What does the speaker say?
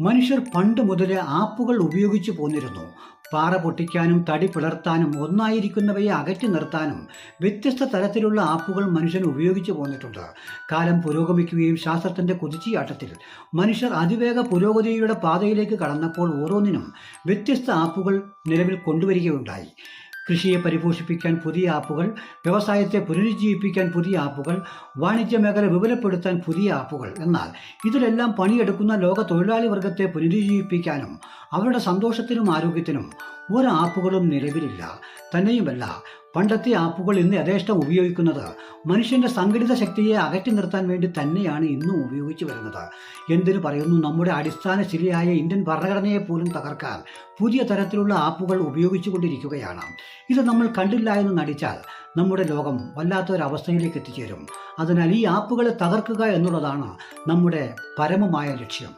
മനുഷ്യർ പണ്ട് മുതലേ ആപ്പുകൾ ഉപയോഗിച്ചു പോന്നിരുന്നു. പാറ പൊട്ടിക്കാനും തടി പിളർത്താനും ഒന്നായിരിക്കുന്നവയെ അകറ്റി നിർത്താനും വ്യത്യസ്ത തരത്തിലുള്ള ആപ്പുകൾ മനുഷ്യൻ ഉപയോഗിച്ചു പോന്നിട്ടുണ്ട്. കാലം പുരോഗമിക്കുകയും ശാസ്ത്രത്തിന്റെ കുതിച്ചിയാട്ടത്തിൽ മനുഷ്യർ അതിവേഗ പുരോഗതിയുടെ പാതയിലേക്ക് കടന്നപ്പോൾ ഓരോന്നിനും വ്യത്യസ്ത ആപ്പുകൾ നിലവിൽ കൊണ്ടുവരികയുണ്ടായി. കൃഷിയെ പരിപോഷിപ്പിക്കാൻ പുതിയ ആപ്പുകൾ വ്യവസായത്തെ പുനരുജ്ജീവിപ്പിക്കാൻ പുതിയ ആപ്പുകൾ വാണിജ്യ മേഖല വിപുലപ്പെടുത്താൻ പുതിയ ആപ്പുകൾ. എന്നാൽ ഇതിലെല്ലാം പണിയെടുക്കുന്ന ലോക തൊഴിലാളി വർഗത്തെ പുനരുജ്ജീവിപ്പിക്കാനും അവരുടെ സന്തോഷത്തിനും ആരോഗ്യത്തിനും ഒരു ആപ്പുകളും നിലവിലില്ല. തന്നെയുമല്ല പണ്ടത്തെ ആപ്പുകൾ ഇന്ന് യഥേഷ്ടം ഉപയോഗിക്കുന്നത് മനുഷ്യന്റെ സംഘടിത ശക്തിയെ അകറ്റി നിർത്താൻ വേണ്ടി തന്നെയാണ് ഇന്നും ഉപയോഗിച്ചു വരുന്നത്. എന്തിനു പറയുന്നു നമ്മുടെ അടിസ്ഥാന ശരിയായ ഇന്ത്യൻ ഭരണഘടനയെ പോലും തകർക്കാൻ പുതിയ തരത്തിലുള്ള ആപ്പുകൾ ഉപയോഗിച്ചുകൊണ്ടിരിക്കുകയാണ് ഇത് നമ്മൾ കണ്ടില്ല എന്ന് നടിച്ചാൽ നമ്മുടെ ലോകം വല്ലാത്തൊരവസ്ഥയിലേക്ക് എത്തിച്ചേരും. അതിനാൽ ഈ ആപ്പുകളെ തകർക്കുക എന്നുള്ളതാണ് നമ്മുടെ പരമമായ ലക്ഷ്യം.